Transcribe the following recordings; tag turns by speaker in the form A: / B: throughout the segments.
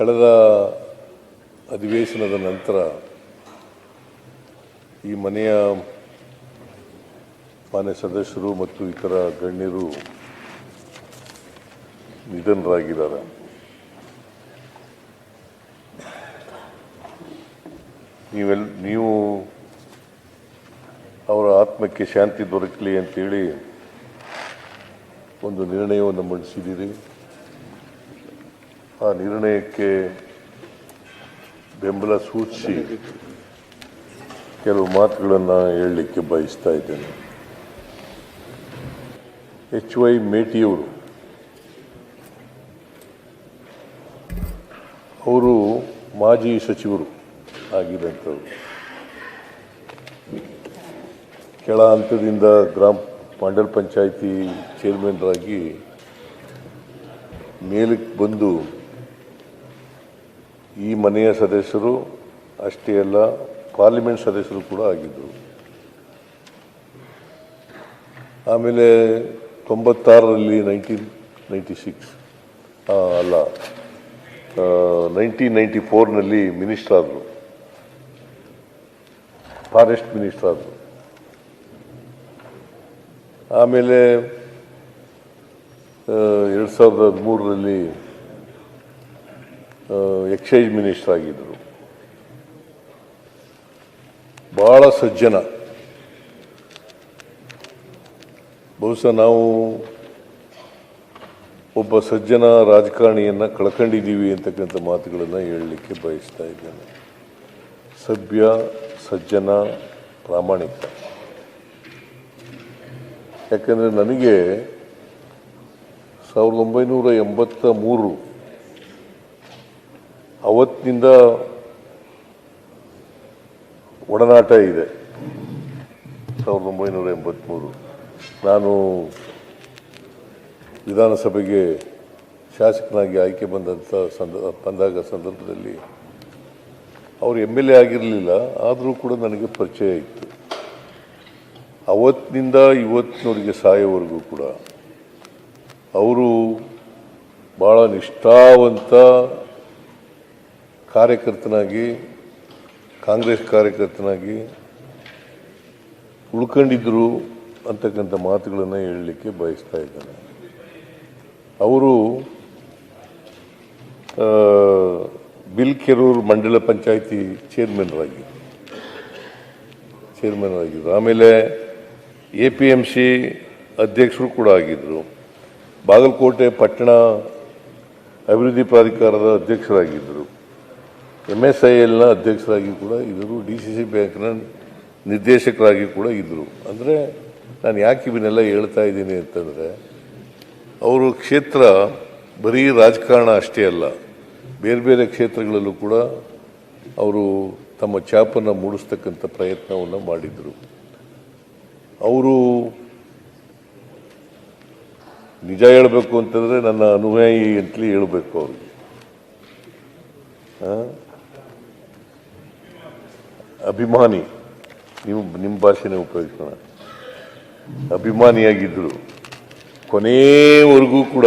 A: ಕಳೆದ ಅಧಿವೇಶನದ ನಂತರ ಈ ಮನೆಯ ಮಾನ್ಯ ಸದಸ್ಯರು ಮತ್ತು ಇತರ ಗಣ್ಯರು ನಿಧನರಾಗಿದ್ದಾರೆ. ನೀವೆಲ್, ನೀವು ಅವರ ಆತ್ಮಕ್ಕೆ ಶಾಂತಿ ದೊರಕಲಿ ಅಂತೇಳಿ ಒಂದು ನಿರ್ಣಯವನ್ನು ಮಂಡಿಸಿದ್ದೀರಿ. ಆ ನಿರ್ಣಯಕ್ಕೆ ಬೆಂಬಲ ಸೂಚಿಸಿ ಕೆಲವು ಮಾತುಗಳನ್ನು ಹೇಳಲಿಕ್ಕೆ ಬಯಸ್ತಾ ಇದ್ದೇನೆ. ಎಚ್ ವೈ ಮೇಟಿಯವರು ಅವರು ಮಾಜಿ ಸಚಿವರು ಆಗಿದ್ದಂಥವ್ರು. ಕೆಳ ಹಂತದಿಂದ ಗ್ರಾಮ ಪಾಂಡಲ್ ಪಂಚಾಯಿತಿ ಚೇರ್ಮನ್ರಾಗಿ ಮೇಲಕ್ಕೆ ಬಂದು ಈ ಮನೆಯ ಸದಸ್ಯರು ಅಷ್ಟೇ ಅಲ್ಲ, ಪಾರ್ಲಿಮೆಂಟ್ ಸದಸ್ಯರು ಕೂಡ ಆಗಿದ್ದರು. ಆಮೇಲೆ ತೊಂಬತ್ತಾರರಲ್ಲಿ ನೈನ್ಟೀನ್ ನೈಂಟಿ ಸಿಕ್ಸ್ ಅಲ್ಲ ನೈನ್ಟೀನ್ ನೈಂಟಿ ಫೋರ್ನಲ್ಲಿ ಮಿನಿಸ್ಟರ್ ಆದರು. ಫಾರೆಸ್ಟ್ ಮಿನಿಸ್ಟರ್ ಆದರು. ಆಮೇಲೆ ಎರಡು ಸಾವಿರದ ಹದಿಮೂರರಲ್ಲಿ ಎಕ್ಸೈಸ್ ಮಿನಿಸ್ಟರ್ ಆಗಿದ್ದರು ಬಹಳ ಸಜ್ಜನ. ಬಹುಶಃ ನಾವು ಒಬ್ಬ ಸಜ್ಜನ ರಾಜಕಾರಣಿಯನ್ನು ಕಳ್ಕೊಂಡಿದ್ದೀವಿ ಅಂತಕ್ಕಂಥ ಮಾತುಗಳನ್ನು ಹೇಳಲಿಕ್ಕೆ ಬಯಸ್ತಾ ಇದ್ದೇನೆ. ಸಭ್ಯ, ಸಜ್ಜನ, ಪ್ರಾಮಾಣಿಕ. ಯಾಕಂದರೆ ನನಗೆ ಸಾವಿರದ ಒಂಬೈನೂರ ಎಂಬತ್ತ ಮೂರು ಅವತ್ತಿನಿಂದ ಒಡನಾಟ ಇದೆ. ಸಾವಿರದ ಒಂಬೈನೂರ ಎಂಬತ್ತ್ಮೂರು ನಾನು ವಿಧಾನಸಭೆಗೆ ಶಾಸಕನಾಗಿ ಆಯ್ಕೆ ಬಂದಂಥ ಸಂದ, ಬಂದಾಗ ಸಂದರ್ಭದಲ್ಲಿ ಅವರು ಎಂ ಎಲ್ ಎ ಆಗಿರಲಿಲ್ಲ, ಆದರೂ ಕೂಡ ನನಗೆ ಪರಿಚಯ ಇತ್ತು. ಅವತ್ತಿನಿಂದ ಇವತ್ತಿನವರಿಗೆ ಸಾಯೋವರೆಗೂ ಕೂಡ ಅವರು ಭಾಳ ನಿಷ್ಠಾವಂತ ಕಾರ್ಯಕರ್ತನಾಗಿ, ಕಾಂಗ್ರೆಸ್ ಕಾರ್ಯಕರ್ತನಾಗಿ ಉಳ್ಕೊಂಡಿದ್ದರು ಅಂತಕ್ಕಂಥ ಮಾತುಗಳನ್ನು ಹೇಳಲಿಕ್ಕೆ ಬಯಸ್ತಾ ಇದ್ದಾನೆ. ಅವರು ಬಿಲ್ ಬಿಲ್ಕೆರೂರು ಮಂಡಲ ಪಂಚಾಯಿತಿ ಚೇರ್ಮನ್ರಾಗಿ ಚೇರ್ಮನ್ ಆಗಿದ್ದರು ಆಮೇಲೆ ಎ ಪಿ ಎಂ ಸಿ ಅಧ್ಯಕ್ಷರು ಕೂಡ ಆಗಿದ್ದರು ಬಾಗಲಕೋಟೆ ಪಟ್ಟಣ ಅಭಿವೃದ್ಧಿ ಪ್ರಾಧಿಕಾರದ ಅಧ್ಯಕ್ಷರಾಗಿದ್ದರು ಎಂ ಎಸ್ ಐ ಎಲ್ನ ಅಧ್ಯಕ್ಷರಾಗಿ ಕೂಡ ಇದ್ದರು ಡಿ ಸಿ ಸಿ ಬ್ಯಾಂಕ್ನ ನಿರ್ದೇಶಕರಾಗಿ ಕೂಡ ಇದ್ದರು. ಅಂದರೆ ನಾನು ಯಾಕೆ ಇವನ್ನೆಲ್ಲ ಹೇಳ್ತಾ ಇದ್ದೀನಿ ಅಂತಂದರೆ, ಅವರು ಕ್ಷೇತ್ರ ಬರೀ ರಾಜಕಾರಣ ಅಷ್ಟೇ ಅಲ್ಲ, ಬೇರೆ ಬೇರೆ ಕ್ಷೇತ್ರಗಳಲ್ಲೂ ಕೂಡ ಅವರು ತಮ್ಮ ಛಾಪನ್ನು ಮೂಡಿಸ್ತಕ್ಕಂಥ ಪ್ರಯತ್ನವನ್ನು ಮಾಡಿದರು. ಅವರು ನಿಜ ಹೇಳಬೇಕು ಅಂತಂದರೆ ನನ್ನ ಅನುಯಾಯಿ ಅಂತಲೇ ಹೇಳಬೇಕು ಅವ್ರಿಗೆ? ಅಭಿಮಾನಿ ನೀವು ನಿಮ್ಮ ಭಾಷೆನೇ ಉಪಯೋಗಿಸೋಣ. ಅಭಿಮಾನಿಯಾಗಿದ್ದರು ಕೊನೆಯವರೆಗೂ ಕೂಡ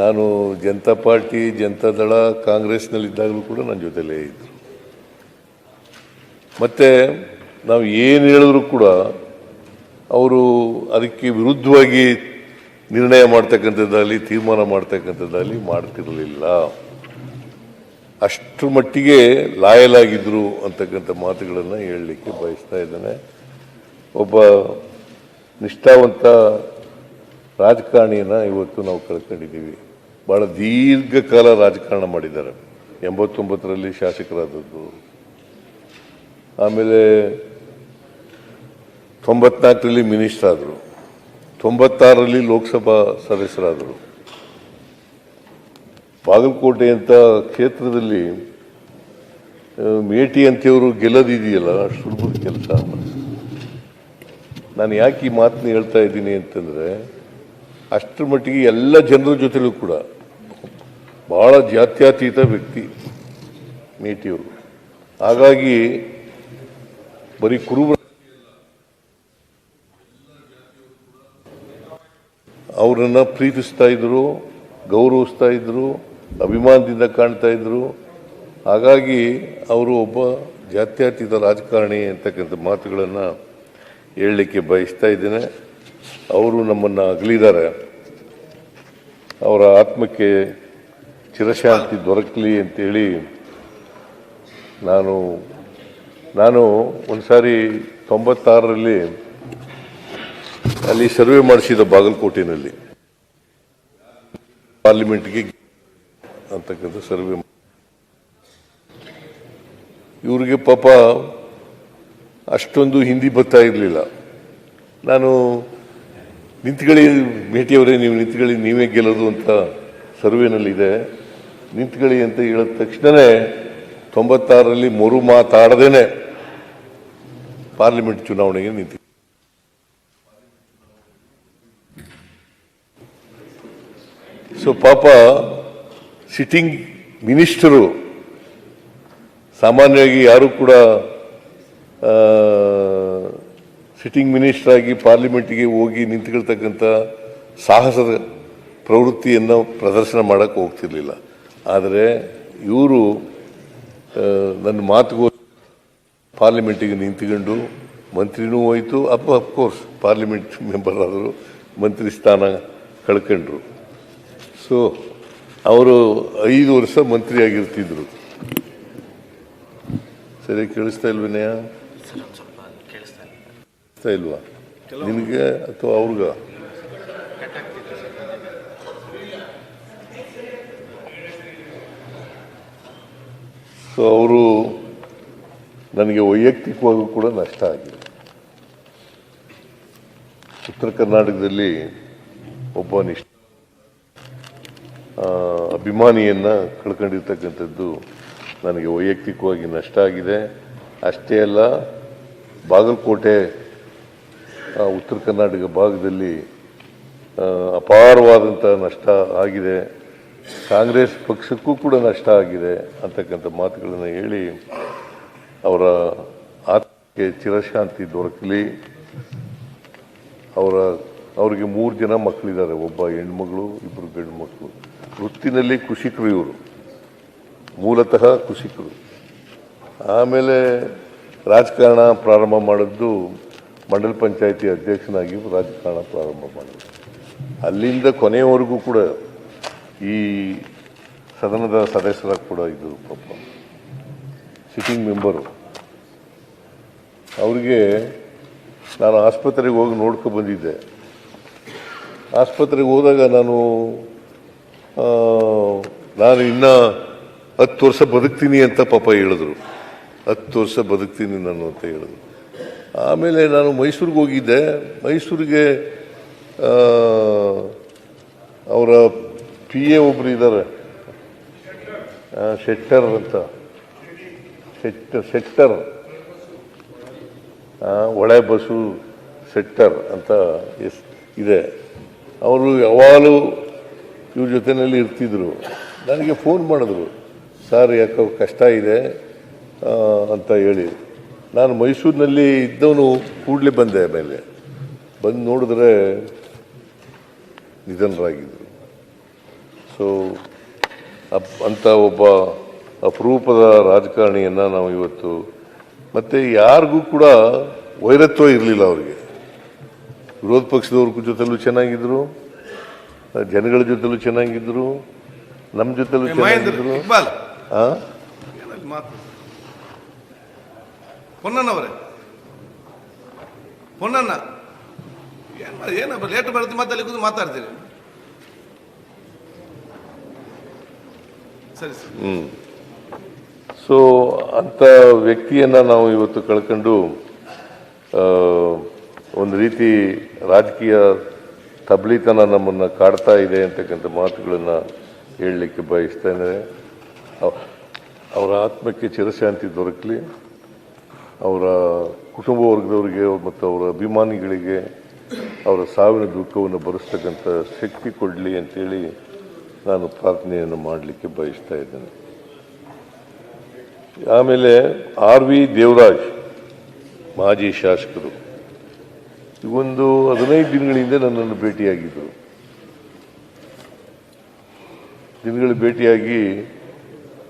A: ನಾನು ಜನತಾ ಪಾರ್ಟಿ ಜನತಾದಳ ಕಾಂಗ್ರೆಸ್ನಲ್ಲಿದ್ದಾಗಲೂ ಕೂಡ ನನ್ನ ಜೊತೆಲೇ ಇದ್ದರು ಮತ್ತು ನಾವು ಏನು ಹೇಳಿದ್ರು ಕೂಡ ಅವರು ಅದಕ್ಕೆ ವಿರುದ್ಧವಾಗಿ ನಿರ್ಣಯ ಮಾಡ್ತಕ್ಕಂಥದ್ದಾಗಲಿ, ತೀರ್ಮಾನ ಮಾಡ್ತಕ್ಕಂಥದ್ದಾಗಲಿ ಮಾಡ್ತಿರಲಿಲ್ಲ. ಅಷ್ಟರ ಮಟ್ಟಿಗೆ ಲಾಯಲ್ ಆಗಿದ್ರು ಅಂತಕ್ಕಂಥ ಮಾತುಗಳನ್ನು ಹೇಳಲಿಕ್ಕೆ ಬಯಸ್ತಾ ಇದ್ದೇನೆ. ಒಬ್ಬ ನಿಷ್ಠಾವಂತ ರಾಜಕಾರಣಿಯನ್ನು ಇವತ್ತು ನಾವು ಕಳ್ಕೊಂಡಿದ್ದೀವಿ. ಭಾಳ ದೀರ್ಘಕಾಲ ರಾಜಕಾರಣ ಮಾಡಿದ್ದಾರೆ. ಎಂಬತ್ತೊಂಬತ್ತರಲ್ಲಿ ಶಾಸಕರಾದದ್ದು. ಆಮೇಲೆ ತೊಂಬತ್ನಾಲ್ಕರಲ್ಲಿ ಮಿನಿಸ್ಟರ್ ಆದರು. ತೊಂಬತ್ತಾರರಲ್ಲಿ ಲೋಕಸಭಾ ಸದಸ್ಯರಾದರು. ಬಾಗಲಕೋಟೆ ಅಂತ ಕ್ಷೇತ್ರದಲ್ಲಿ ಮೇಟಿ ಅಂತಿಯವರು ಗೆಲ್ಲದಿದೆಯಲ್ಲ ಸುಲಭದ ಕೆಲಸ. ನಾನು ಯಾಕೆ ಈ ಮಾತನ್ನ ಹೇಳ್ತಾ ಇದ್ದೀನಿ ಅಂತಂದರೆ, ಅಷ್ಟರ ಮಟ್ಟಿಗೆ ಎಲ್ಲ ಜನರ ಜೊತೆಲೂ ಕೂಡ ಬಹಳ ಜಾತ್ಯತೀತ ವ್ಯಕ್ತಿ ಮೇಟಿಯವರು. ಹಾಗಾಗಿ, ಬರೀ ಕುರುಬ ಅವರನ್ನು ಪ್ರೀತಿಸ್ತಾ ಇದ್ರು, ಗೌರವಿಸ್ತಾ ಇದ್ರು ಅಭಿಮಾನದಿಂದ ಕಾಣ್ತಾ ಇದ್ರು. ಹಾಗಾಗಿ ಅವರು ಒಬ್ಬ ಜಾತ್ಯತೀತ ರಾಜಕಾರಣಿ ಅಂತಕ್ಕಂಥ ಮಾತುಗಳನ್ನು ಹೇಳಲಿಕ್ಕೆ ಬಯಸ್ತಾ ಇದ್ದೇನೆ. ಅವರು ನಮ್ಮನ್ನು ಅಗಲಿದ್ದಾರೆ. ಅವರ ಆತ್ಮಕ್ಕೆ ಚಿರಶಾಂತಿ ದೊರಕಲಿ ಅಂತೇಳಿ ನಾನು ನಾನು ಒಂದು ಸಾರಿ ತೊಂಬತ್ತಾರರಲ್ಲಿ ಅಲ್ಲಿ ಸರ್ವೆ ಮಾಡಿಸಿದ ಬಾಗಲಕೋಟೆನಲ್ಲಿ ಪಾರ್ಲಿಮೆಂಟ್ಗೆ ಅಂತಕ್ಕಂಥ ಸರ್ವೆ ಇವರಿಗೆ ಪಾಪ ಅಷ್ಟೊಂದು ಹಿಂದಿ ಬರ್ತಾ ಇರಲಿಲ್ಲ. ನಾನು ನಿಂತ್ಕೊಳ್ಳಿ ಭೇಟಿಯವರೇ ನೀವು ನಿಂತ್ಕೊಳ್ಳಿ, ನೀವೇ ಗೆಲ್ಲೋದು ಅಂತ ಸರ್ವೆನಲ್ಲಿದೆ. ನಿಂತ್ಕೊಳ್ಳಿ ಅಂತ ಹೇಳಿದ ತಕ್ಷಣವೇ ತೊಂಬತ್ತಾರರಲ್ಲಿ ಮರು ಮಾತಾಡದೇನೆ ಪಾರ್ಲಿಮೆಂಟ್ ಚುನಾವಣೆಗೆ ನಿಂತು ಸೊ ಪಾಪ ಸಿಟ್ಟಿಂಗ್ ಮಿನಿಸ್ಟರು ಸಾಮಾನ್ಯವಾಗಿ ಯಾರು ಕೂಡ ಸಿಟ್ಟಿಂಗ್ ಮಿನಿಸ್ಟರ್ ಆಗಿ ಪಾರ್ಲಿಮೆಂಟ್ಗೆ ಹೋಗಿ ನಿಂತ್ಕೊಳ್ತಕ್ಕಂಥ ಸಾಹಸದ ಪ್ರವೃತ್ತಿಯನ್ನು ಪ್ರದರ್ಶನ ಮಾಡೋಕ್ಕೆ ಹೋಗ್ತಿರ್ಲಿಲ್ಲ. ಆದರೆ ಇವರು ನನ್ನ ಮಾತುಗೋ, ಪಾರ್ಲಿಮೆಂಟಿಗೆ ನಿಂತ್ಕೊಂಡು ಮಂತ್ರಿನೂ ಹೋಯಿತು, ಅಪ್ ಅಫ್ಕೋರ್ಸ್ ಪಾರ್ಲಿಮೆಂಟ್ ಮೆಂಬರ್ ಆದರು, ಮಂತ್ರಿ ಸ್ಥಾನ ಕಳ್ಕೊಂಡ್ರು. ಸೊ ಅವರು ಐದು ವರ್ಷ ಮಂತ್ರಿಯಾಗಿರ್ತಿದ್ರು. ಸರಿ, ಕೇಳಿಸ್ತಾ ಇಲ್ವೇನೆಯ ಕೇಳಿಸ್ತಾ ಇಲ್ವಾ? ನಿನಗೆ ಅಥವಾ ಅವ್ರಿಗ? ಸೊ ಅವರು ನನಗೆ ವೈಯಕ್ತಿಕವಾಗೂ ಕೂಡ ನಷ್ಟ ಆಗಿದೆ. ಉತ್ತರ ಕರ್ನಾಟಕದಲ್ಲಿ ಒಬ್ಬ ನಿಷ್ಠ ಅಭಿಮಾನಿಯನ್ನ ಕಳ್ಕೊಂಡಿರ್ತಕ್ಕಂಥದ್ದು ನನಗೆ ವೈಯಕ್ತಿಕವಾಗಿ ನಷ್ಟ ಆಗಿದೆ. ಅಷ್ಟೇ ಅಲ್ಲ, ಬಾಗಲಕೋಟೆ ಉತ್ತರ ಕರ್ನಾಟಕ ಭಾಗದಲ್ಲಿ ಅಪಾರವಾದಂಥ ನಷ್ಟ ಆಗಿದೆ. ಕಾಂಗ್ರೆಸ್ ಪಕ್ಷಕ್ಕೂ ಕೂಡ ನಷ್ಟ ಆಗಿದೆ ಅಂತಕ್ಕಂಥ ಮಾತುಗಳನ್ನು ಹೇಳಿ ಅವರ ಆತ್ಮಕ್ಕೆ ಚಿರಶಾಂತಿ ದೊರಕಲಿ. ಅವರ, ಅವರಿಗೆ ಮೂರು ಜನ ಮಕ್ಕಳಿದ್ದಾರೆ, ಒಬ್ಬ ಹೆಣ್ಮಗಳು ಇಬ್ಬರು ಗಂಡು ಮಕ್ಕಳು ವೃತ್ತಿನಲ್ಲಿ ಕೃಷಿಕರು ಇವರು. ಮೂಲತಃ ಕೃಷಿಕರು. ಆಮೇಲೆ ರಾಜಕಾರಣ ಪ್ರಾರಂಭ ಮಾಡಿದ್ದು ಮಂಡಲ ಪಂಚಾಯಿತಿ ಅಧ್ಯಕ್ಷನಾಗಿ ರಾಜಕಾರಣ ಪ್ರಾರಂಭ ಮಾಡಿದ್ರು. ಅಲ್ಲಿಂದ ಕೊನೆಯವರೆಗೂ ಕೂಡ ಈ ಸದನದ ಸದಸ್ಯರ ಕೂಡ ಇದ್ದರು ಪಾಪ ಸಿಟ್ಟಿಂಗ್ ಮೆಂಬರು. ಅವರಿಗೆ ನಾನು ಆಸ್ಪತ್ರೆಗೆ ಹೋಗಿ ನೋಡ್ಕೊ ಬಂದಿದ್ದೆ. ಆಸ್ಪತ್ರೆಗೆ ಹೋದಾಗ ನಾನು ನಾನು ಇನ್ನ ಹತ್ತು ವರ್ಷ ಬದುಕ್ತೀನಿ ಅಂತ ಪಾಪ ಹೇಳಿದ್ರು. ಹತ್ತು ವರ್ಷ ಬದುಕ್ತೀನಿ ನಾನು ಅಂತ ಹೇಳಿದ್ರು. ಆಮೇಲೆ ನಾನು ಮೈಸೂರಿಗೆ ಹೋಗಿದ್ದೆ. ಮೈಸೂರಿಗೆ ಅವರ ಪಿ ಎ ಒಬ್ರು ಇದ್ದಾರೆ ಶೆಟ್ಟರ್ ಅಂತ. ಶೆಟ್ಟರ್. ಶೆಟ್ಟರ್ ಒಳೆ ಬಸು ಶೆಟ್ಟರ್ ಅಂತ ಇದೆ. ಅವರು ಯಾವಾಗಲೂ ಇವ್ರ ಜೊತೆಯಲ್ಲಿ ಇರ್ತಿದ್ರು. ನನಗೆ ಫೋನ್ ಮಾಡಿದ್ರು. ಸರ್ ಯಾಕೋ ಕಷ್ಟ ಇದೆ ಅಂತ ಹೇಳಿ. ನಾನು ಮೈಸೂರಿನಲ್ಲಿ ಇದ್ದವನು ಕೂಡಲೇ ಬಂದೆ ಮೇಲೆ ಬಂದು ನೋಡಿದ್ರೆ ನಿಧನರಾಗಿದ್ದರು ಸೊ ಅಪ್, ಅಂತ ಒಬ್ಬ ಅಪರೂಪದ ರಾಜಕಾರಣಿಯನ್ನು ನಾವು ಇವತ್ತು, ಮತ್ತು ಯಾರಿಗೂ ಕೂಡ ವೈರತ್ವ ಇರಲಿಲ್ಲ ಅವರಿಗೆ. ವಿರೋಧ ಪಕ್ಷದವ್ರ ಜೊತೆಲೂ ಚೆನ್ನಾಗಿದ್ರು. ಜನಗಳ ಜೊತೆಲೂ ಚೆನ್ನಾಗಿದ್ರು ನಮ್ಮ ಜೊತೆಲೂ ಚೆನ್ನಾಗಿದ್ರು.
B: ಪೊನ್ನಣ್ಣವರೇ ಪೊನ್ನಣ್ಣ ಏನ್ ಲೇಟ್ ಬರುತ್ತೆ ಮತ್ತೆ ಅಲ್ಲಿ ಕೂತು ಮಾತಾಡ್ತೀರಿ. ಸರಿ
A: ಹ್ಮ್. ಸೊ ಅಂತ ವ್ಯಕ್ತಿಯನ್ನ ನಾವು ಇವತ್ತು ಕಳ್ಕೊಂಡು ಒಂದು ರೀತಿ ರಾಜಕೀಯ ತಬ್ಲಿತನ ನಮ್ಮನ್ನು ಕಾಡ್ತಾ ಇದೆ ಅಂತಕ್ಕಂಥ ಮಾತುಗಳನ್ನು ಹೇಳಲಿಕ್ಕೆ ಬಯಸ್ತೇನೆ ಅವ್- ಅವರ ಆತ್ಮಕ್ಕೆ ಚಿರಶಾಂತಿ ದೊರಕಲಿ, ಅವರ ಕುಟುಂಬ ವರ್ಗದವರಿಗೆ ಮತ್ತು ಅವರ ಅಭಿಮಾನಿಗಳಿಗೆ ಅವರ ಸಾವಿನ ದುಃಖವನ್ನು ಭರಿಸ್ತಕ್ಕಂಥ ಶಕ್ತಿ ಕೊಡಲಿ ಅಂತೇಳಿ ನಾನು ಪ್ರಾರ್ಥನೆಯನ್ನು ಮಾಡಲಿಕ್ಕೆ ಬಯಸ್ತಾ ಇದ್ದೇನೆ. ಆಮೇಲೆ ಆರ್ ವಿ ದೇವರಾಜ್, ಮಾಜಿ ಶಾಸಕರು. ಒಂದು ಹದಿನೈದು ದಿನಗಳಿಂದ ನನ್ನನ್ನು ಭೇಟಿಯಾಗಿದ್ದರು ದಿನಗಳು ಭೇಟಿಯಾಗಿ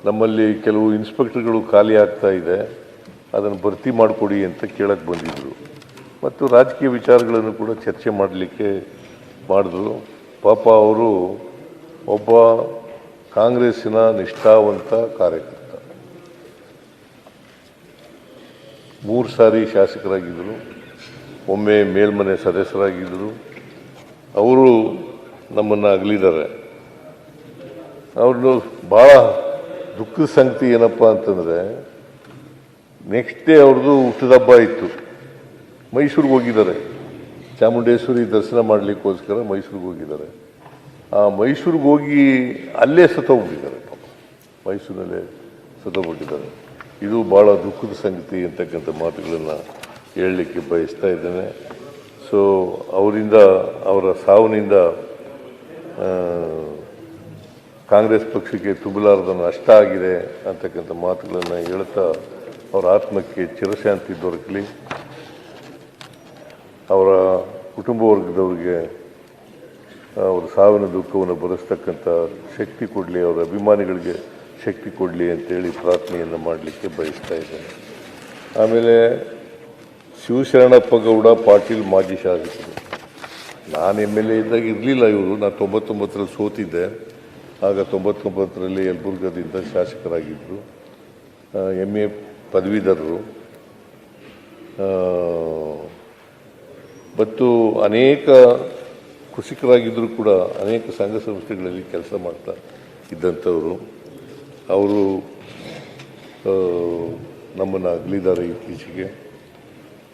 A: ನಮ್ಮಲ್ಲಿ ಕೆಲವು ಇನ್ಸ್ಪೆಕ್ಟರ್ಗಳು ಖಾಲಿ ಆಗ್ತಾ ಇದೆ. ಅದನ್ನು ಭರ್ತಿ ಮಾಡಿಕೊಡಿ ಅಂತ ಕೇಳಕ್ಕೆ ಬಂದಿದ್ದರು ಮತ್ತು ರಾಜಕೀಯ ವಿಚಾರಗಳನ್ನು ಕೂಡ ಚರ್ಚೆ ಮಾಡಲಿಕ್ಕೆ ಮಾಡಿದ್ರು. ಪಾಪ ಅವರು ಒಬ್ಬ ಕಾಂಗ್ರೆಸ್ಸಿನ ನಿಷ್ಠಾವಂತ ಕಾರ್ಯಕರ್ತ. ಮೂರು ಸಾರಿ ಶಾಸಕರಾಗಿದ್ದರು. ಒಮ್ಮೆ ಮೇಲ್ಮನೆ ಸದಸ್ಯರಾಗಿದ್ದರು. ಅವರು ನಮ್ಮನ್ನು ಅಗಲಿದ್ದಾರೆ. ಅವ್ರದ್ದು ಭಾಳ ದುಃಖದ ಸಂಗತಿ ಏನಪ್ಪ ಅಂತಂದರೆ ನೆಕ್ಸ್ಟ್ ಡೇ ಅವ್ರದ್ದು ಹುಟ್ಟಿದ ಹಬ್ಬ ಇತ್ತು. ಮೈಸೂರಿಗೆ ಹೋಗಿದ್ದಾರೆ. ಚಾಮುಂಡೇಶ್ವರಿ ದರ್ಶನ ಮಾಡಲಿಕ್ಕೋಸ್ಕರ ಮೈಸೂರಿಗೆ ಹೋಗಿದ್ದಾರೆ. ಆ ಮೈಸೂರಿಗೆ ಹೋಗಿ ಅಲ್ಲೇ ಸತ್ತೋಗ್ಬಿಟ್ಟಿದ್ದಾರೆ ಪಾಪ. ಮೈಸೂರಿನಲ್ಲೇ ಸತ್ತೋಗ್ಬಿಟ್ಟಿದ್ದಾರೆ. ಇದು ಭಾಳ ದುಃಖದ ಸಂಗತಿ ಅಂತಕ್ಕಂಥ ಮಾತುಗಳನ್ನು ಹೇಳಲಿಕ್ಕೆ ಬಯಸ್ತಾ ಇದ್ದೇನೆ. ಸೊ ಅವರಿಂದ, ಅವರ ಸಾವಿನಿಂದ ಕಾಂಗ್ರೆಸ್ ಪಕ್ಷಕ್ಕೆ ತುಂಬಲಾರದ ನಷ್ಟ ಆಗಿದೆ ಅಂತಕ್ಕಂಥ ಮಾತುಗಳನ್ನು ಹೇಳ್ತಾ ಅವರ ಆತ್ಮಕ್ಕೆ ಚಿರಶಾಂತಿ ದೊರಕಲಿ. ಅವರ ಕುಟುಂಬ ವರ್ಗದವರಿಗೆ ಅವರ ಸಾವಿನ ದುಃಖವನ್ನು ಭರಿಸ್ತಕ್ಕಂಥ ಶಕ್ತಿ ಕೊಡಲಿ, ಅವರ ಅಭಿಮಾನಿಗಳಿಗೆ ಶಕ್ತಿ ಕೊಡಲಿ ಅಂತೇಳಿ ಪ್ರಾರ್ಥನೆಯನ್ನು ಮಾಡಲಿಕ್ಕೆ ಬಯಸ್ತಾ ಇದ್ದೇನೆ. ಆಮೇಲೆ ಶಿವಶರಣಪ್ಪ ಗೌಡ ಪಾಟೀಲ್ ಮಾಜಿ ಶಾಸಕರು. ನಾನು ಎಂ ಎಲ್ ಎ ಇದ್ದಾಗ ಇರಲಿಲ್ಲ ಇವರು. ನಾನು ತೊಂಬತ್ತೊಂಬತ್ತರಲ್ಲಿ ಸೋತಿದ್ದೆ. ಆಗ ತೊಂಬತ್ತೊಂಬತ್ತರಲ್ಲಿ ಯಲಬುರ್ಗದಿಂದ ಶಾಸಕರಾಗಿದ್ದರು ಎಂ ಎ ಪದವೀಧರರು. ಮತ್ತು ಅನೇಕ ಕೃಷಿಕರಾಗಿದ್ದರೂ ಕೂಡ ಅನೇಕ ಸಂಘ ಸಂಸ್ಥೆಗಳಲ್ಲಿ ಕೆಲಸ ಮಾಡ್ತಾ ಇದ್ದಂಥವರು. ಅವರು ನಮ್ಮನ್ನು ಅಗಲಿದ್ದಾರೆ ಇತ್ತೀಚೆಗೆ.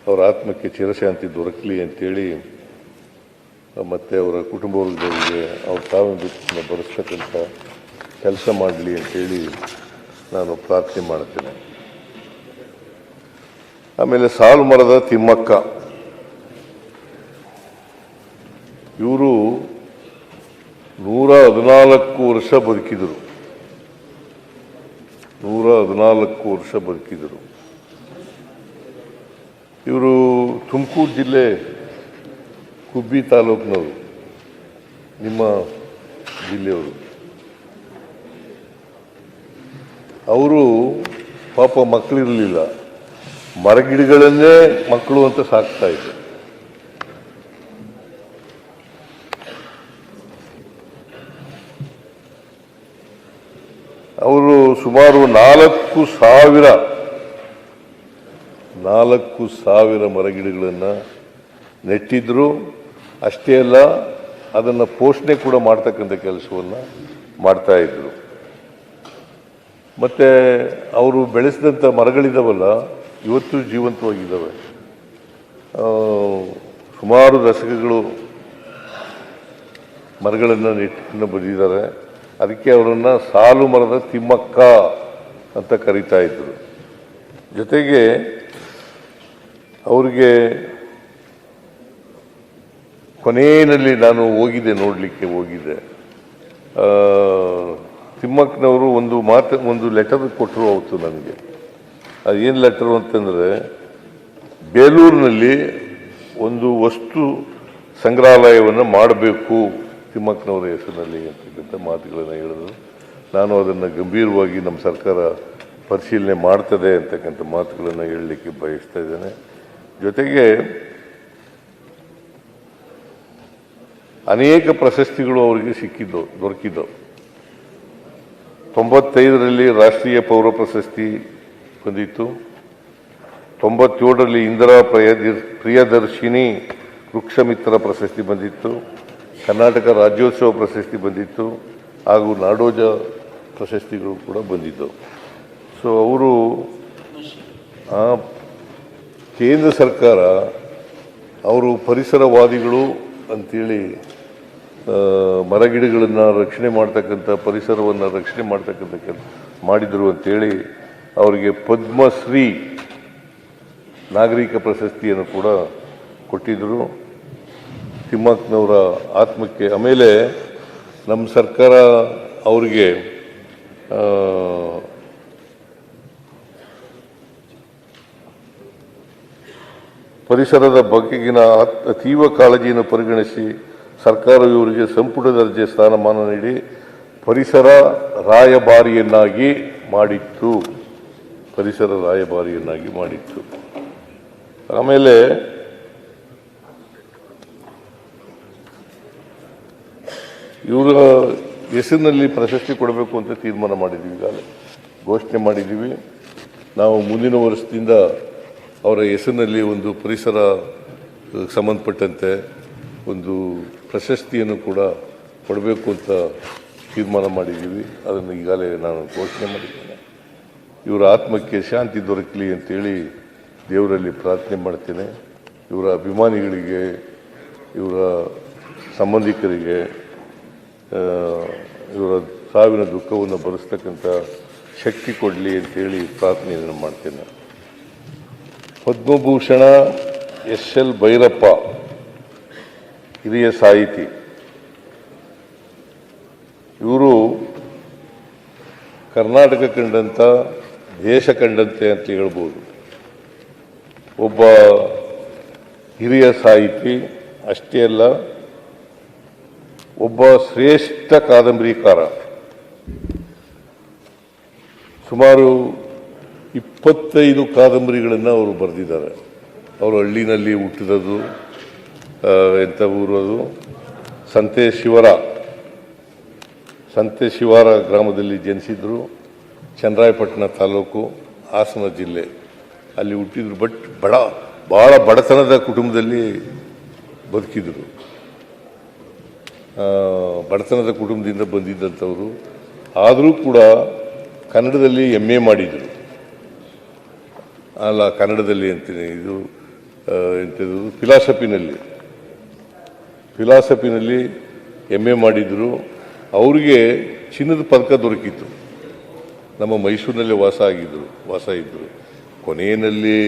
A: ಅವರ ಆತ್ಮಕ್ಕೆ ಚಿರಶಾಂತಿ ದೊರಕಲಿ ಅಂತೇಳಿ ಮತ್ತು ಅವರ ಕುಟುಂಬದವರಿಗೆ ಅವ್ರ ತಾವಿನ ಬರೆಸ್ತಕ್ಕಂಥ ಕೆಲಸ ಮಾಡಲಿ ಅಂತೇಳಿ ನಾನು ಪ್ರಾರ್ಥನೆ ಮಾಡ್ತೇನೆ. ಆಮೇಲೆ ಸಾಲು ಮರದ ತಿಮ್ಮಕ್ಕ. ಇವರು ನೂರ ಹದಿನಾಲ್ಕು ವರ್ಷ ಬದುಕಿದರು. ನೂರ ಹದಿನಾಲ್ಕು ವರ್ಷ ಬದುಕಿದರು. ಇವರು ತುಮಕೂರು ಜಿಲ್ಲೆ ಕುಬ್ಬಿ ತಾಲೂಕಿನವರು, ನಿಮ್ಮ ಜಿಲ್ಲೆಯವರು. ಅವರು ಪಾಪ ಮಕ್ಕಳಿರಲಿಲ್ಲ. ಮರಗಿಡಗಳನ್ನೇ ಮಕ್ಕಳು ಅಂತ ಸಾಕ್ತಾ ಇದ್ರು. ಅವರು ಸುಮಾರು ನಾಲ್ಕು ಸಾವಿರ ನಾಲ್ಕು ಸಾವಿರ ಮರಗಿಡಗಳನ್ನು ನೆಟ್ಟಿದ್ರು. ಅಷ್ಟೇ ಅಲ್ಲ, ಅದನ್ನು ಪೋಷಣೆ ಕೂಡ ಮಾಡ್ತಕ್ಕಂಥ ಕೆಲಸವನ್ನು ಮಾಡ್ತಾ ಇದ್ರು. ಮತ್ತು ಅವರು ಬೆಳೆಸಿದಂಥ ಮರಗಳಿದ್ದಾವಲ್ಲ ಇವತ್ತು ಜೀವಂತವಾಗಿದ್ದಾವೆ ಸುಮಾರು ದಶಕಗಳು ಮರಗಳನ್ನು ನೆಟ್ಟು ಬಂದಿದ್ದಾರೆ. ಅದಕ್ಕೆ ಅವರನ್ನು ಸಾಲು ಮರದ ತಿಮ್ಮಕ್ಕ ಅಂತ ಕರೀತಾ ಇದ್ರು. ಜೊತೆಗೆ ಅವರಿಗೆ ಕೊನೆಯಲ್ಲಿ ನಾನು ಹೋಗಿದ್ದೆ ನೋಡಲಿಕ್ಕೆ ಹೋಗಿದ್ದೆ ತಿಮ್ಮಕ್ಕನವರು ಒಂದು ಮಾತು, ಒಂದು ಲೆಟರ್ ಕೊಟ್ಟರು ಅವತ್ತು ನನಗೆ. ಅದು ಏನು ಲೆಟರು ಅಂತಂದರೆ, ಬೇಲೂರಿನಲ್ಲಿ ಒಂದು ವಸ್ತು ಸಂಗ್ರಹಾಲಯವನ್ನು ಮಾಡಬೇಕು, ತಿಮ್ಮಕ್ಕನವರ ಹೆಸರಿನಲ್ಲಿ ಅಂತಕ್ಕಂಥ ಮಾತುಗಳನ್ನು ಹೇಳಿದ್ರು. ನಾನು ಅದನ್ನು ಗಂಭೀರವಾಗಿ ನಮ್ಮ ಸರ್ಕಾರ ಪರಿಶೀಲನೆ ಮಾಡ್ತದೆ ಅಂತಕ್ಕಂಥ ಮಾತುಗಳನ್ನು ಹೇಳಲಿಕ್ಕೆ ಬಯಸ್ತಾ ಇದ್ದೇನೆ. ಜೊತೆಗೆ ಅನೇಕ ಪ್ರಶಸ್ತಿಗಳು ಅವರಿಗೆ ಸಿಕ್ಕಿದ್ದು ದೊರಕಿದ್ದವು ತೊಂಬತ್ತೈದರಲ್ಲಿ ರಾಷ್ಟ್ರೀಯ ಪೌರ ಪ್ರಶಸ್ತಿ ಬಂದಿತ್ತು. ತೊಂಬತ್ತೇಳರಲ್ಲಿ ಇಂದಿರಾ ಪ್ರಿಯದರ್ ಪ್ರಿಯದರ್ಶಿನಿ ವೃಕ್ಷಮಿತ್ರ ಪ್ರಶಸ್ತಿ ಬಂದಿತ್ತು. ಕರ್ನಾಟಕ ರಾಜ್ಯೋತ್ಸವ ಪ್ರಶಸ್ತಿ ಬಂದಿತ್ತು. ಹಾಗೂ ನಾಡೋಜ ಪ್ರಶಸ್ತಿಗಳು ಕೂಡ ಬಂದಿದ್ದವು. ಸೊ, ಅವರು ಕೇಂದ್ರ ಸರ್ಕಾರ ಅವರು ಪರಿಸರವಾದಿಗಳು ಅಂತೇಳಿ ಆ, ಮರಗಿಡಗಳನ್ನು ರಕ್ಷಣೆ ಮಾಡ್ತಕ್ಕಂಥ ಪರಿಸರವನ್ನು ರಕ್ಷಣೆ ಮಾಡ್ತಕ್ಕಂಥ ಕೆಲಸ ಮಾಡಿದರು ಅಂತೇಳಿ ಅವರಿಗೆ ಪದ್ಮಶ್ರೀ ನಾಗರಿಕ ಪ್ರಶಸ್ತಿಯನ್ನು ಕೂಡ ಕೊಟ್ಟಿದ್ದರು ತಿಮ್ಮಕ್ಕನವರ ಆತ್ಮಕ್ಕೆ ಆಮೇಲೆ ನಮ್ಮ ಸರ್ಕಾರ ಅವರಿಗೆ ಪರಿಸರದ ಬಗೆಗಿನ ಅತ್- ಅತೀವ ಕಾಳಜಿಯನ್ನು ಪರಿಗಣಿಸಿ ಸರ್ಕಾರ ಇವರಿಗೆ ಸಂಪುಟ ದರ್ಜೆ ಸ್ಥಾನಮಾನ ನೀಡಿ ಪರಿಸರ ರಾಯಭಾರಿಯನ್ನಾಗಿ ಮಾಡಿತ್ತು. ಪರಿಸರ ರಾಯಭಾರಿಯನ್ನಾಗಿ ಮಾಡಿತ್ತು. ಆಮೇಲೆ ಇವರ ಹೆಸರಿನಲ್ಲಿ ಪ್ರಶಸ್ತಿ ಕೊಡಬೇಕು ಅಂತ ತೀರ್ಮಾನ ಮಾಡಿದ್ದೀವಿ ಈಗಾಗಲೇ. ಘೋಷಣೆ ಮಾಡಿದ್ದೀವಿ. ನಾವು ಮುಂದಿನ ವರ್ಷದಿಂದ ಅವರ ಹೆಸರಿನಲ್ಲಿ ಒಂದು ಪರಿಸರ ಸಂಬಂಧಪಟ್ಟಂತೆ ಒಂದು ಪ್ರಶಸ್ತಿಯನ್ನು ಕೂಡ ಕೊಡಬೇಕು ಅಂತ ತೀರ್ಮಾನ ಮಾಡಿದ್ದೀವಿ. ಅದನ್ನು ಈಗಾಗಲೇ ನಾನು ಘೋಷಣೆ ಮಾಡಿದ್ದೇನೆ. ಇವರ ಆತ್ಮಕ್ಕೆ ಶಾಂತಿ ದೊರಕಲಿ ಅಂತೇಳಿ ದೇವರಲ್ಲಿ ಪ್ರಾರ್ಥನೆ ಮಾಡ್ತೇನೆ. ಇವರ ಅಭಿಮಾನಿಗಳಿಗೆ, ಇವರ ಸಂಬಂಧಿಕರಿಗೆ ಇವರ ಸಾವಿನ ದುಃಖವನ್ನು ಭರಿಸ್ತಕ್ಕಂಥ ಶಕ್ತಿ ಕೊಡಲಿ ಅಂತೇಳಿ ಪ್ರಾರ್ಥನೆಯನ್ನು ಮಾಡ್ತೇನೆ. ಪದ್ಮಭೂಷಣ ಎಸ್ ಎಲ್ ಭೈರಪ್ಪ, ಹಿರಿಯ ಸಾಹಿತಿ. ಇವರು ಕರ್ನಾಟಕ ಕಂಡಂಥ ದೇಶ ಕಂಡಂತೆ ಅಂತ ಹೇಳ್ಬೋದು. ಒಬ್ಬ ಹಿರಿಯ ಸಾಹಿತಿ, ಅಷ್ಟೇ ಅಲ್ಲ, ಒಬ್ಬ ಶ್ರೇಷ್ಠ ಕಾದಂಬರಿಕಾರ. ಸುಮಾರು ಇಪ್ಪತ್ತೈದು ಕಾದಂಬರಿಗಳನ್ನು ಅವರು ಬರೆದಿದ್ದಾರೆ. ಅವರು ಹಳ್ಳಿನಲ್ಲಿ ಹುಟ್ಟಿದದು ಎಂಥ ಊರು ಅದು? ಸಂತೆ ಶಿವರ. ಸಂತೆ ಶಿವಾರ ಗ್ರಾಮದಲ್ಲಿ ಜನಿಸಿದ್ರು ಚನ್ನರಾಯಪಟ್ಟಣ ತಾಲೂಕು, ಹಾಸನ ಜಿಲ್ಲೆ. ಅಲ್ಲಿ ಹುಟ್ಟಿದ್ರು, ಬಟ್ ಬಡ ಭಾಳ ಬಡತನದ ಕುಟುಂಬದಲ್ಲಿ ಬದುಕಿದರು. ಬಡತನದ ಕುಟುಂಬದಿಂದ ಬಂದಿದ್ದಂಥವರು. ಆದರೂ ಕೂಡ ಕನ್ನಡದಲ್ಲಿ ಎಂ ಎ ಮಾಡಿದರು. ಅಲ್ಲ, ಕನ್ನಡದಲ್ಲಿ ಅಂತೀನಿ. ಇದು ಎಂಥದ್ದು ಫಿಲಾಸಫಿನಲ್ಲಿ. ಫಿಲಾಸಫಿನಲ್ಲಿ ಎಂ ಎ ಮಾಡಿದ್ರು. ಅವರಿಗೆ ಚಿನ್ನದ ಪದಕ ದೊರಕಿತ್ತು. ನಮ್ಮ ಮೈಸೂರಿನಲ್ಲಿ ವಾಸ ಆಗಿದ್ದರು ವಾಸ ಇದ್ದರು ಕೊನೆಯಲ್ಲಿ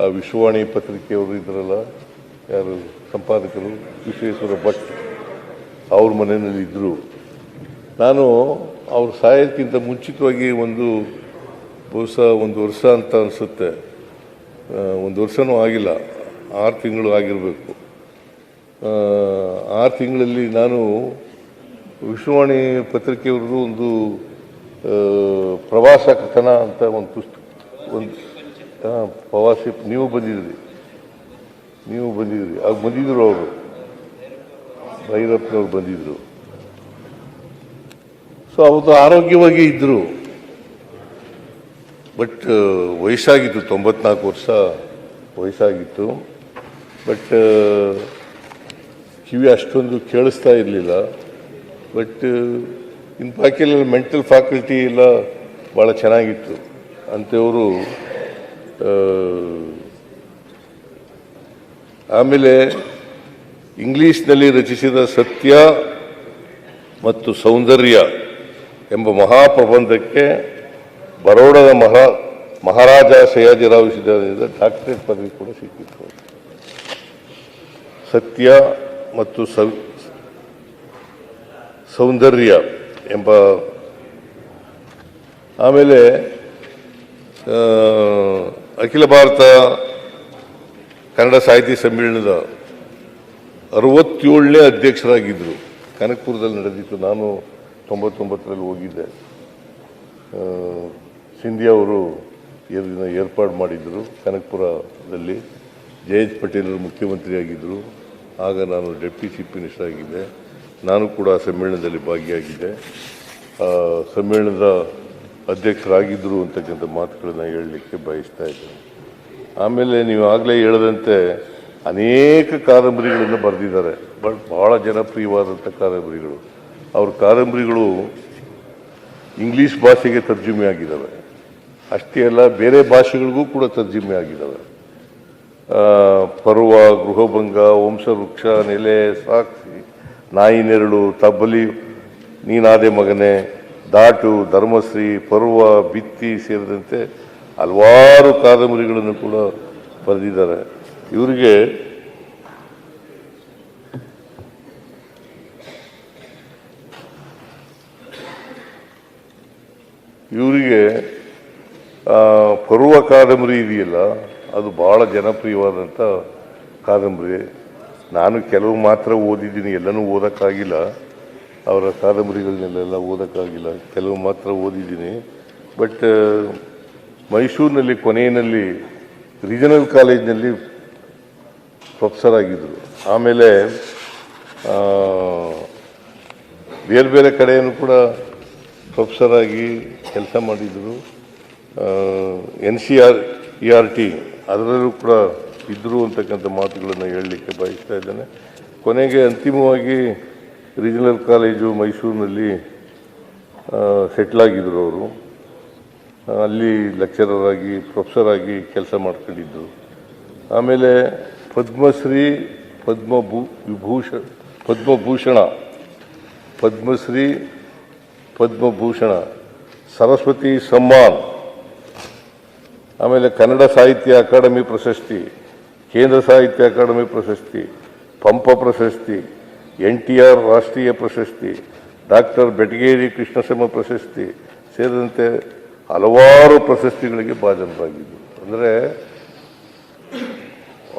A: ಆ ವಿಶ್ವವಾಣಿ ಪತ್ರಿಕೆಯವರು ಇದ್ರಲ್ಲ, ಯಾರು, ಸಂಪಾದಕರು, ವಿಶ್ವೇಶ್ವರ ಭಟ್, ಅವ್ರ ಮನೆಯಲ್ಲಿ ಇದ್ದರು ನಾನು ಅವ್ರ ಸಾಯೋದಕ್ಕಿಂತ ಮುಂಚಿತವಾಗಿ ಒಂದು ಬಹುಶಃ ಒಂದು ವರ್ಷ ಅಂತ ಅನಿಸುತ್ತೆ. ಒಂದು ವರ್ಷನೂ ಆಗಿಲ್ಲ. ಆರು ತಿಂಗಳು ಆಗಿರಬೇಕು. ಆರು ತಿಂಗಳಲ್ಲಿ ನಾನು ವಿಶ್ವವಾಣಿ ಪತ್ರಿಕೆಯವ್ರದ್ದು ಒಂದು ಪ್ರವಾಸ ಕಥನ ಅಂತ ಒಂದು ಪುಸ್ತಕ ಒಂದು ಪ್ರವಾಸಿ, ನೀವು ಬಂದಿದ್ರಿ. ನೀವು ಬಂದಿದ್ರಿ. ಆಗ ಬಂದಿದ್ರು ಅವರು. ಭೈರಪ್ಪನವ್ರು ಬಂದಿದ್ರು. ಸೊ ಅವತ್ತು ಆರೋಗ್ಯವಾಗಿ ಇದ್ದರು ಬಟ್ ವಯಸ್ಸಾಗಿತ್ತು ತೊಂಬತ್ನಾಲ್ಕು ವರ್ಷ ವಯಸ್ಸಾಗಿತ್ತು. ಬಟ್ ಕಿವಿ ಅಷ್ಟೊಂದು ಕೇಳಿಸ್ತಾ ಇರಲಿಲ್ಲ. ಬಟ್ ಇನ್ ಬಾಕಿಯಲ್ಲ ಮೆಂಟಲ್ ಫ್ಯಾಕಲ್ಟಿ ಎಲ್ಲ ಭಾಳ ಚೆನ್ನಾಗಿತ್ತು. ಅಂಥವರು ಆಮೇಲೆ ಇಂಗ್ಲೀಷ್ನಲ್ಲಿ ರಚಿಸಿದ ಸತ್ಯ ಮತ್ತು ಸೌಂದರ್ಯ ಎಂಬ ಮಹಾಪ್ರಬಂಧಕ್ಕೆ ಬರೋಡದ ಮಹಾ ಮಹಾರಾಜ ಸಯಾಜಿರಾವ್ ವಿಶ್ವವಿದ್ಯಾಲಯದಿಂದ ಡಾಕ್ಟರೇಟ್ ಪದವಿ ಕೂಡ ಸಿಕ್ಕಿತ್ತು. ಸತ್ಯ ಮತ್ತು ಸೌ- ಸೌಂದರ್ಯ ಎಂಬ ಆಮೇಲೆ ಅಖಿಲ ಭಾರತ ಕನ್ನಡ ಸಾಹಿತ್ಯ ಸಮ್ಮೇಳನದ ಅರವತ್ತೇಳನೇ ಅಧ್ಯಕ್ಷರಾಗಿದ್ದರು ಕನಕಪುರದಲ್ಲಿ ನಡೆದಿತ್ತು. ನಾನು ತೊಂಬತ್ತೊಂಬತ್ತರಲ್ಲಿ ಹೋಗಿದ್ದೆ. ಆ, ಸಿಂಧಿಯಾ ಅವರು ಇದನ್ನ ಏರ್ಪಾಡು ಮಾಡಿದ್ದರು ಕನಕಪುರದಲ್ಲಿ. ಜಯೇಶ್ ಪಟೇಲರು ಮುಖ್ಯಮಂತ್ರಿ ಮುಖ್ಯಮಂತ್ರಿಯಾಗಿದ್ದರು ಆಗ ನಾನು ಡೆಪ್ಟಿ ಚೀಫ್ ಮಿನಿಸ್ಟರ್ ಆಗಿದ್ದೆ. ನಾನು ಕೂಡ ಸಮ್ಮೇಳನದಲ್ಲಿ ಭಾಗಿಯಾಗಿದ್ದೆ. ಸಮ್ಮೇಳನದ ಅಧ್ಯಕ್ಷರಾಗಿದ್ದರು ಅಂತಕ್ಕಂಥ ಮಾತುಗಳನ್ನು ಹೇಳಲಿಕ್ಕೆ ಬಯಸ್ತಾ ಇದ್ದೇನೆ. ಆಮೇಲೆ ನೀವು ಆಗಲೇ ಹೇಳದಂತೆ ಅನೇಕ ಕಾದಂಬರಿಗಳನ್ನು ಬರೆದಿದ್ದಾರೆ. ಬಟ್ ಬಹಳ ಜನಪ್ರಿಯವಾದಂಥ ಕಾದಂಬರಿಗಳು. ಅವ್ರ ಕಾದಂಬರಿಗಳು ಇಂಗ್ಲೀಷ್ ಭಾಷೆಗೆ ತರ್ಜುಮೆ ಆಗಿದ್ದಾವೆ. ಅಷ್ಟೇ ಅಲ್ಲ, ಬೇರೆ ಭಾಷೆಗಳಿಗೂ ಕೂಡ ತರ್ಜಿಮೆ ಆಗಿದ್ದಾವೆ. ಪರ್ವ, ಗೃಹಭಂಗ, ವಂಶವೃಕ್ಷ, ನೆಲೆ, ಸಾಕ್ಷಿ, ನಾಯಿ ನೆರಳು, ತಬ್ಬಲಿ, ನೀನಾದೆ ಮಗನೆ, ದಾಟು, ಧರ್ಮಶ್ರೀ, ಪರ್ವ, ಬಿತ್ತಿ ಸೇರಿದಂತೆ ಹಲವಾರು ಕಾದಂಬರಿಗಳನ್ನು ಕೂಡ ಬರೆದಿದ್ದಾರೆ. ಇವರಿಗೆ ಇವರಿಗೆ ಪರ್ವ ಕಾದಂಬರಿ ಇದೆಯಲ್ಲ, ಅದು ಭಾಳ ಜನಪ್ರಿಯವಾದಂಥ ಕಾದಂಬರಿ. ನಾನು ಕೆಲವು ಮಾತ್ರ ಓದಿದ್ದೀನಿ, ಎಲ್ಲನೂ ಓದೋಕ್ಕಾಗಿಲ್ಲ. ಅವರ ಕಾದಂಬರಿಗಳನ್ನೆಲ್ಲ ಓದೋಕ್ಕಾಗಿಲ್ಲ, ಕೆಲವು ಮಾತ್ರ ಓದಿದ್ದೀನಿ. ಬಟ್ ಮೈಸೂರಿನಲ್ಲಿ, ಕೊನೆಯಲ್ಲಿ, ರೀಜನಲ್ ಕಾಲೇಜ್ನಲ್ಲಿ ಪ್ರೊಫೆಸರ್ ಆಗಿದ್ದರು. ಆಮೇಲೆ ಬೇರೆ ಬೇರೆ ಕಡೆಯೂ ಕೂಡ ಪ್ರೊಫೆಸರ್ ಆಗಿ ಕೆಲಸ ಮಾಡಿದರು N C R, E R T, ಅದರಲ್ಲೂ ಕೂಡ ಇದ್ದರು ಅಂತಕ್ಕಂಥ ಮಾತುಗಳನ್ನು ಹೇಳಲಿಕ್ಕೆ ಬಯಸ್ತಾ ಇದ್ದೇನೆ. ಕೊನೆಗೆ ಅಂತಿಮವಾಗಿ ರೀಜನಲ್ ಕಾಲೇಜು ಮೈಸೂರಿನಲ್ಲಿ ಸೆಟ್ಲ್ ಆಗಿದ್ದರು ಅವರು. ಅಲ್ಲಿ ಲೆಕ್ಚರರ್ ಆಗಿ ಪ್ರೊಫೆಸರ್ ಆಗಿ ಕೆಲಸ ಮಾಡ್ಕೊಂಡಿದ್ದರು ಆಮೇಲೆ ಪದ್ಮಶ್ರೀ, ಪದ್ಮಭೂ, ವಿಭೂಷ, ಪದ್ಮಭೂಷಣ, ಪದ್ಮಶ್ರೀ, ಪದ್ಮಭೂಷಣ, ಸರಸ್ವತಿ ಸಮ್ಮಾನ್ ಆಮೇಲೆ ಕನ್ನಡ ಸಾಹಿತ್ಯ ಅಕಾಡೆಮಿ ಪ್ರಶಸ್ತಿ, ಕೇಂದ್ರ ಸಾಹಿತ್ಯ ಅಕಾಡೆಮಿ ಪ್ರಶಸ್ತಿ, ಪಂಪ ಪ್ರಶಸ್ತಿ, ಎನ್ ಟಿ ಆರ್ ರಾಷ್ಟ್ರೀಯ ಪ್ರಶಸ್ತಿ, ಡಾಕ್ಟರ್ ಬೆಟಗೇರಿ ಕೃಷ್ಣಸಮ ಪ್ರಶಸ್ತಿ ಸೇರಿದಂತೆ ಹಲವಾರು ಪ್ರಶಸ್ತಿಗಳಿಗೆ ಭಾಜನರಾಗಿದ್ದರು. ಅಂದರೆ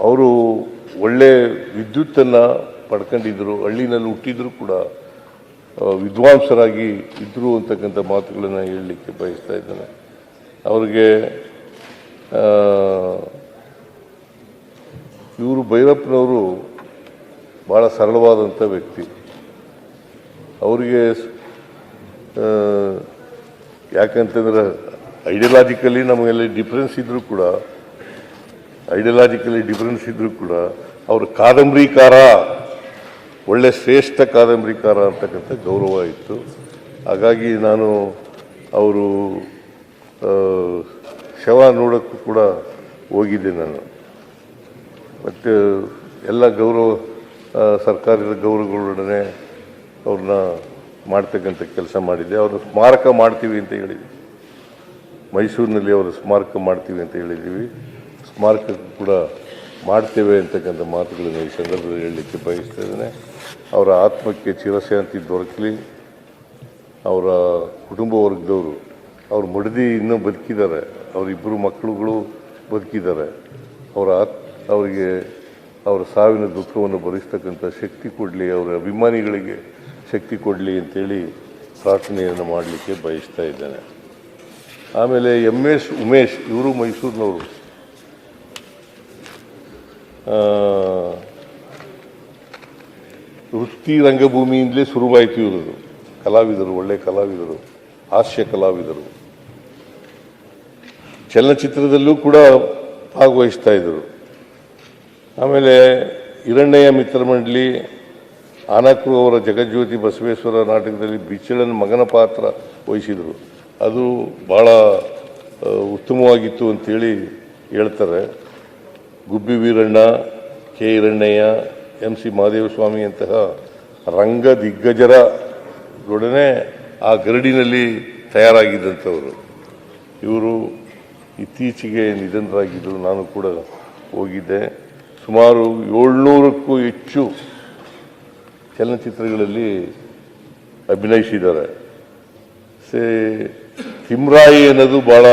A: ಅವರು ಒಳ್ಳೆ ವಿದ್ಯುತ್ತನ್ನು ಪಡ್ಕೊಂಡಿದ್ದರು ಹಳ್ಳಿನಲ್ಲಿ ಹುಟ್ಟಿದ್ರು ಕೂಡ ವಿದ್ವಾಂಸರಾಗಿ ಇದ್ದರು ಅಂತಕ್ಕಂಥ ಮಾತುಗಳನ್ನು ಹೇಳಲಿಕ್ಕೆ ಬಯಸ್ತಾ ಇದ್ದೇನೆ. ಅವ್ರಿಗೆ ಇವರು ಭೈರಪ್ಪನವರು ಭಾಳ ಸರಳವಾದಂಥ ವ್ಯಕ್ತಿ. ಅವರಿಗೆ ಯಾಕಂತಂದ್ರೆ ಐಡಿಯಾಲಜಿಕಲಿ ನಮಗೆಲ್ಲ ಡಿಫ್ರೆನ್ಸ್ ಇದ್ದರೂ ಕೂಡ, ಐಡಿಯಾಲಜಿಕಲಿ ಡಿಫ್ರೆನ್ಸ್ ಇದ್ದರೂ ಕೂಡ ಅವರು ಕಾದಂಬರಿಕಾರ, ಒಳ್ಳೆ ಶ್ರೇಷ್ಠ ಕಾದಂಬರಿಕಾರ ಅಂತಕ್ಕಂಥ ಗೌರವ ಇತ್ತು. ಹಾಗಾಗಿ ನಾನು ಅವರು ಶವ ನೋಡೋಕ್ಕೂ ಕೂಡ ಹೋಗಿದ್ದೆ ನಾನು. ಮತ್ತು ಎಲ್ಲ ಗೌರವ ಸರ್ಕಾರದ ಗೌರವಗಳೊಡನೆ ಅವ್ರನ್ನ ಮಾಡ್ತಕ್ಕಂಥ ಕೆಲಸ ಮಾಡಿದ್ದೆ. ಅವರು ಸ್ಮಾರಕ ಮಾಡ್ತೀವಿ ಅಂತ ಹೇಳಿದ್ವಿ. ಮೈಸೂರಿನಲ್ಲಿ ಅವರು ಸ್ಮಾರಕ ಮಾಡ್ತೀವಿ ಅಂತ ಹೇಳಿದ್ದೀವಿ. ಸ್ಮಾರಕ ಕೂಡ ಮಾಡ್ತೇವೆ ಅಂತಕ್ಕಂಥ ಮಾತುಗಳನ್ನು ಈ ಸಂದರ್ಭದಲ್ಲಿ ಹೇಳಲಿಕ್ಕೆ ಬಯಸ್ತಾ ಇದ್ದೇನೆ. ಅವರ ಆತ್ಮಕ್ಕೆ ಚಿರಶಾಂತಿ ದೊರಕಲಿ. ಅವರ ಕುಟುಂಬ ವರ್ಗದವರು ಅವ್ರು ಮಡದಿ ಇನ್ನೂ ಬದುಕಿದ್ದಾರೆ. ಅವರಿಬ್ಬರು ಮಕ್ಕಳುಗಳು ಬದುಕಿದ್ದಾರೆ. ಅವರ ಆತ್, ಅವರಿಗೆ ಅವರ ಸಾವಿನ ದುಃಖವನ್ನು ಭರಿಸ್ತಕ್ಕಂಥ ಶಕ್ತಿ ಕೊಡಲಿ, ಅವರ ಅಭಿಮಾನಿಗಳಿಗೆ ಶಕ್ತಿ ಕೊಡಲಿ ಅಂತೇಳಿ ಪ್ರಾರ್ಥನೆಯನ್ನು ಮಾಡಲಿಕ್ಕೆ ಬಯಸ್ತಾ ಇದ್ದೇನೆ. ಆಮೇಲೆ ಎಂ ಎಸ್ ಉಮೇಶ್, ಇವರು ಮೈಸೂರಿನವರು. ವೃತ್ತಿ ರಂಗಭೂಮಿಯಿಂದಲೇ ಶುರುವಾಯಿತು ಇವರು ಕಲಾವಿದರು, ಒಳ್ಳೆ ಕಲಾವಿದರು, ಹಾಸ್ಯ ಕಲಾವಿದರು. ಚಲನಚಿತ್ರದಲ್ಲೂ ಕೂಡ ಭಾಗವಹಿಸ್ತಾ ಇದ್ದರು. ಆಮೇಲೆ ಹಿರಣ್ಣಯ್ಯ ಮಿತ್ರ ಮಂಡಳಿ, ಆನಕ್ರು ಅವರ ಜಗಜ್ಯೋತಿ ಬಸವೇಶ್ವರ ನಾಟಕದಲ್ಲಿ ಬಿಚ್ಚಳನ ಮಗನ ಪಾತ್ರ ವಹಿಸಿದರು. ಅದು ಭಾಳ ಉತ್ತಮವಾಗಿತ್ತು ಅಂತೇಳಿ ಹೇಳ್ತಾರೆ. Gubbi Veeranna, K Hirannaiah, M C Mahadevaswamy ಅಂತಹ ರಂಗ ದಿಗ್ಗಜರ ದಿಗ್ಗಜರೊಡನೆ ಆ ಗರಡಿನಲ್ಲಿ ತಯಾರಾಗಿದ್ದಂಥವರು. ಇವರು ಇತ್ತೀಚೆಗೆ ನಿಧನರಾಗಿದ್ದರು ನಾನು ಕೂಡ ಹೋಗಿದ್ದೆ. ಸುಮಾರು ಏಳ್ನೂರಕ್ಕೂ ಹೆಚ್ಚು ಚಲನಚಿತ್ರಗಳಲ್ಲಿ ಅಭಿನಯಿಸಿದ್ದಾರೆ ಸೇ, ತಿಮ್ರಾಯಿ ಅನ್ನೋದು ಭಾಳ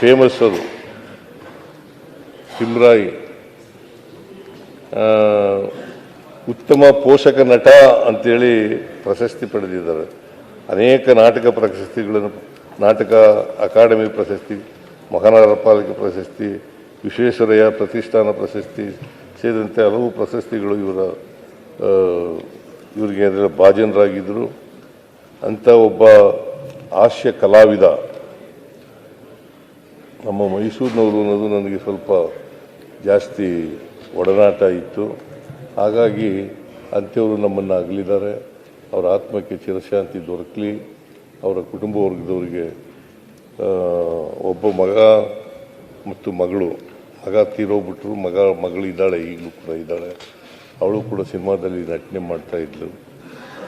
A: ಫೇಮಸ್ ಅದು. ತಿಮ್ರಾಯಿ. ಉತ್ತಮ ಪೋಷಕ ನಟ ಅಂತೇಳಿ ಪ್ರಶಸ್ತಿ ಪಡೆದಿದ್ದಾರೆ. ಅನೇಕ ನಾಟಕ ಪ್ರಶಸ್ತಿಗಳನ್ನು, ನಾಟಕ ಅಕಾಡೆಮಿ ಪ್ರಶಸ್ತಿ ಮಹಾನಗರ ಪಾಲಿಕೆ ಪ್ರಶಸ್ತಿ, ವಿಶ್ವೇಶ್ವರಯ್ಯ ಪ್ರತಿಷ್ಠಾನ ಪ್ರಶಸ್ತಿ ಸೇರಿದಂತೆ ಹಲವು ಪ್ರಶಸ್ತಿಗಳು ಇವರ ಇವರಿಗೆ ಅಂದರೆ ಭಾಜನರಾಗಿದ್ದರು ಅಂಥ ಒಬ್ಬ ಹಾಸ್ಯ ಕಲಾವಿದ, ನಮ್ಮ ಮೈಸೂರಿನವರು ಅನ್ನೋದು ನನಗೆ ಸ್ವಲ್ಪ ಜಾಸ್ತಿ ಒಡನಾಟ ಇತ್ತು. ಹಾಗಾಗಿ ಅಂಥವರು ನಮ್ಮನ್ನು ಅಗಲಿದ್ದಾರೆ. ಅವರ ಆತ್ಮಕ್ಕೆ ಚಿರಶಾಂತಿ ದೊರಕಲಿ. ಅವರ ಕುಟುಂಬ ವರ್ಗದವರಿಗೆ ಒಬ್ಬ ಮಗ ಮತ್ತು ಮಗಳು. ಮಗ ತೀರೋಗ್ಬಿಟ್ರು, ಮಗ ಮಗಳಿದ್ದಾಳೆ ಈಗಲೂ ಕೂಡ ಇದ್ದಾಳೆ. ಅವಳು ಕೂಡ ಸಿನಿಮಾದಲ್ಲಿ ನಟನೆ ಮಾಡ್ತಾ ಇದ್ಲು.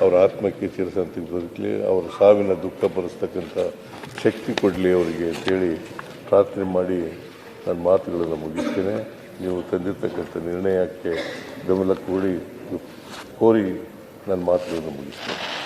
A: ಅವರ ಆತ್ಮಕ್ಕೆ ಚಿರಸಂತಿ ದೊರಕಲಿ, ಅವರ ಸಾವಿನ ದುಃಖ ಭರಿಸ್ತಕ್ಕಂಥ ಶಕ್ತಿ ಕೊಡಲಿ ಅವರಿಗೆ ಅಂತೇಳಿ ಪ್ರಾರ್ಥನೆ ಮಾಡಿ ನನ್ನ ಮಾತುಗಳನ್ನು ಮುಗಿಸ್ತೇನೆ. ನೀವು ತಂದಿರ್ತಕ್ಕಂಥ ನಿರ್ಣಯಕ್ಕೆ ಬೆಂಬಲ ಕೂಡಿ ಕೋರಿ ನನ್ನ ಮಾತುಗಳನ್ನು ಮುಗಿಸ್ತೇನೆ.